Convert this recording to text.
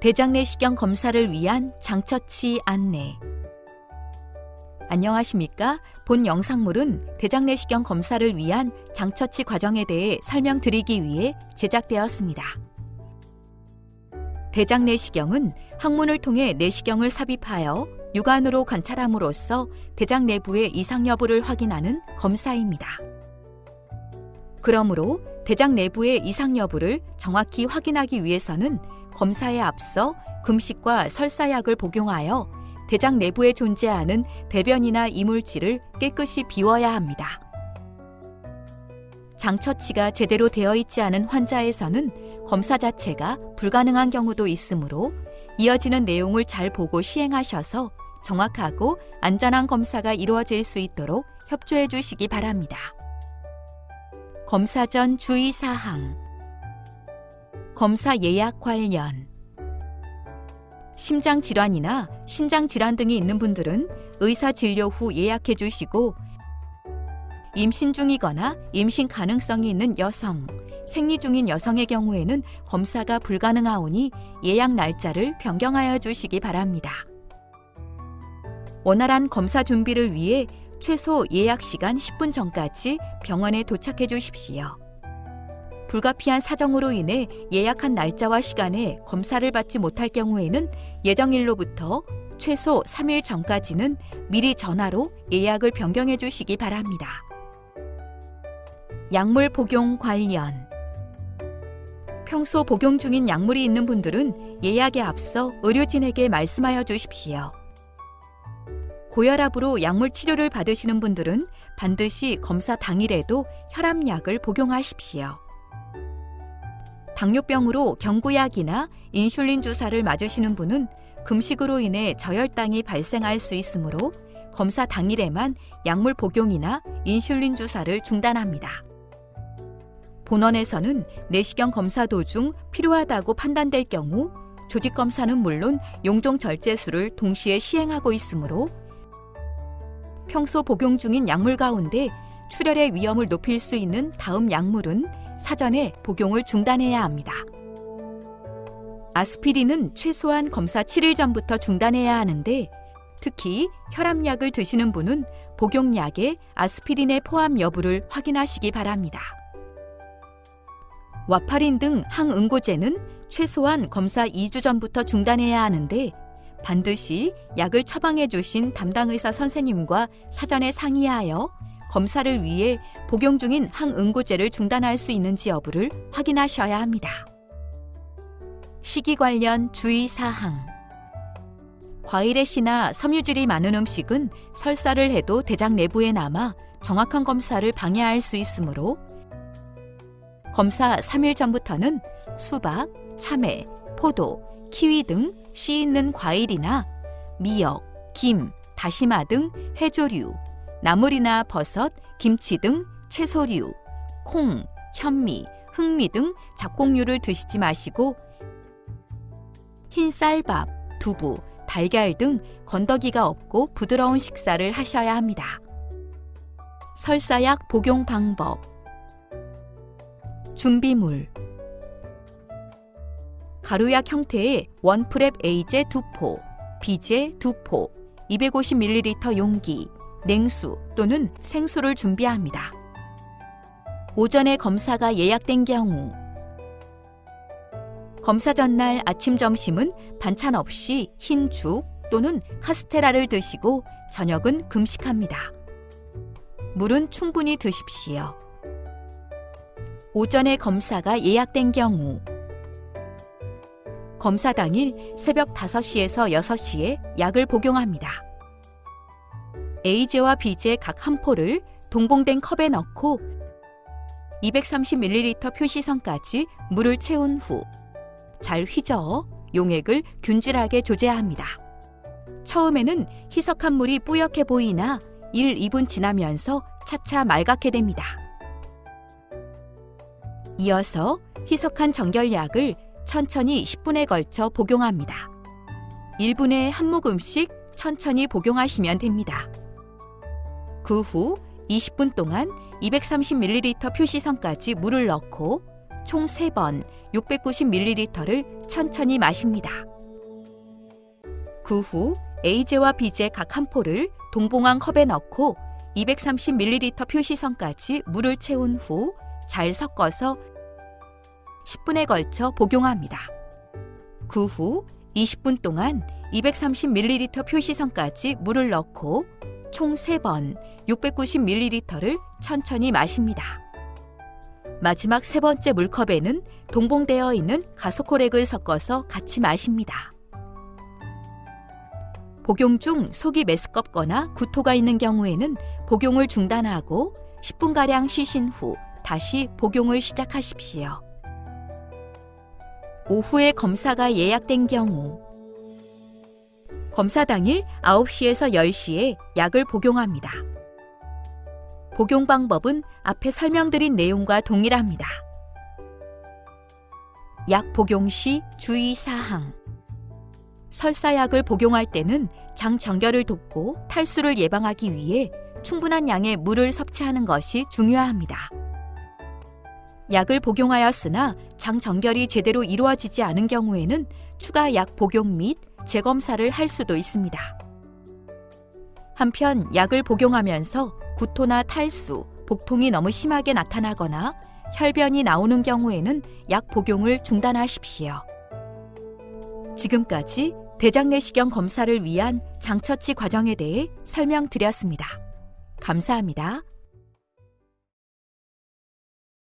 대장 내시경 검사를 위한 장처치 안내. 안녕하십니까? 본 영상물은 대장 내시경 검사를 위한 장처치 과정에 대해 설명드리기 위해 제작되었습니다. 대장 내시경은 항문을 통해 내시경을 삽입하여 육안으로 관찰함으로써 대장 내부의 이상 여부를 확인하는 검사입니다. 그러므로 대장 내부의 이상 여부를 정확히 확인하기 위해서는 검사에 앞서 금식과 설사약을 복용하여 대장 내부에 존재하는 대변이나 이물질을 깨끗이 비워야 합니다. 장처치가 제대로 되어 있지 않은 환자에서는 검사 자체가 불가능한 경우도 있으므로 이어지는 내용을 잘 보고 시행하셔서 정확하고 안전한 검사가 이루어질 수 있도록 협조해 주시기 바랍니다. 검사 전 주의 사항 검사 예약 관련 심장 질환이나 신장 질환 등이 있는 분들은 의사 진료 후 예약해 주시고 임신 중이거나 임신 가능성이 있는 여성, 생리 중인 여성의 경우에는 검사가 불가능하오니 예약 날짜를 변경하여 주시기 바랍니다. 원활한 검사 준비를 위해 최소 예약 시간 10분 전까지 병원에 도착해 주십시오. 불가피한 사정으로 인해 예약한 날짜와 시간에 검사를 받지 못할 경우에는 예정일로부터 최소 3일 전까지는 미리 전화로 예약을 변경해 주시기 바랍니다. 약물 복용 관련 평소 복용 중인 약물이 있는 분들은 예약에 앞서 의료진에게 말씀하여 주십시오. 고혈압으로 약물 치료를 받으시는 분들은 반드시 검사 당일에도 혈압약을 복용하십시오. 당뇨병으로 경구약이나 인슐린 주사를 맞으시는 분은 금식으로 인해 저혈당이 발생할 수 있으므로 검사 당일에만 약물 복용이나 인슐린 주사를 중단합니다. 본원에서는 내시경 검사 도중 필요하다고 판단될 경우 조직 검사는 물론 용종 절제술을 동시에 시행하고 있으므로 평소 복용 중인 약물 가운데 출혈의 위험을 높일 수 있는 다음 약물은 사전에 복용을 중단해야 합니다. 아스피린은 최소한 검사 7일 전부터 중단해야 하는데 특히 혈압약을 드시는 분은 복용약에 아스피린의 포함 여부를 확인하시기 바랍니다. 와파린 등 항응고제는 최소한 검사 2주 전부터 중단해야 하는데 반드시 약을 처방해 주신 담당 의사 선생님과 사전에 상의하여 검사를 위해 복용 중인 항응고제를 중단할 수 있는지 여부를 확인하셔야 합니다. 식이 관련 주의 사항. 과일의 씨나 섬유질이 많은 음식은 설사를 해도 대장 내부에 남아 정확한 검사를 방해할 수 있으므로 검사 3일 전부터는 수박, 참외, 포도, 키위 등 씨 있는 과일이나 미역, 김, 다시마 등 해조류, 나물이나 버섯, 김치 등 채소류, 콩, 현미, 흑미 등 잡곡류를 드시지 마시고 흰 쌀밥, 두부, 달걀 등 건더기가 없고 부드러운 식사를 하셔야 합니다. 설사약 복용 방법 준비물 가루약 형태의 원프랩 A제 2포, B제 2포, 250ml 용기, 냉수 또는 생수를 준비합니다. 오전에 검사가 예약된 경우 검사 전날 아침 점심은 반찬 없이 흰 죽 또는 카스테라를 드시고 저녁은 금식합니다. 물은 충분히 드십시오. 오전에 검사가 예약된 경우 검사 당일 새벽 5시에서 6시에 약을 복용합니다. A제와 B제 각 한 포를 동봉된 컵에 넣고 230ml 표시선까지 물을 채운 후 잘 휘저어 용액을 균질하게 조제합니다. 처음에는 희석한 물이 뿌옇게 보이나 1, 2분 지나면서 차차 맑게 됩니다. 이어서 희석한 정결약을 천천히 10분에 걸쳐 복용합니다. 1분에 한 모금씩 천천히 복용하시면 됩니다. 그 후 20분 동안 230ml 표시선까지 물을 넣고 총 3번 690ml를 천천히 마십니다. 그 후 A제와 B제 각 한 포를 동봉한 컵에 넣고 230ml 표시선까지 물을 채운 후 잘 섞어서 10분에 걸쳐 복용합니다. 그 후 20분 동안 230ml 표시선까지 물을 넣고 총 3번 690ml를 천천히 마십니다. 마지막 세 번째 물컵에는 동봉되어 있는 가소코렉을 섞어서 같이 마십니다. 복용 중 속이 메스껍거나 구토가 있는 경우에는 복용을 중단하고 10분가량 쉬신 후 다시 복용을 시작하십시오. 오후에 검사가 예약된 경우 검사 당일 9시에서 10시에 약을 복용합니다. 복용 방법은 앞에 설명드린 내용과 동일합니다. 약 복용 시 주의 사항. 설사약을 복용할 때는 장 정결을 돕고 탈수를 예방하기 위해 충분한 양의 물을 섭취하는 것이 중요합니다. 약을 복용하였으나 장 정결이 제대로 이루어지지 않은 경우에는 추가 약 복용 및 재검사를 할 수도 있습니다. 한편 약을 복용하면서 구토나 탈수, 복통이 너무 심하게 나타나거나 혈변이 나오는 경우에는 약 복용을 중단하십시오. 지금까지 대장 내시경 검사를 위한 장처치 과정에 대해 설명드렸습니다. 감사합니다.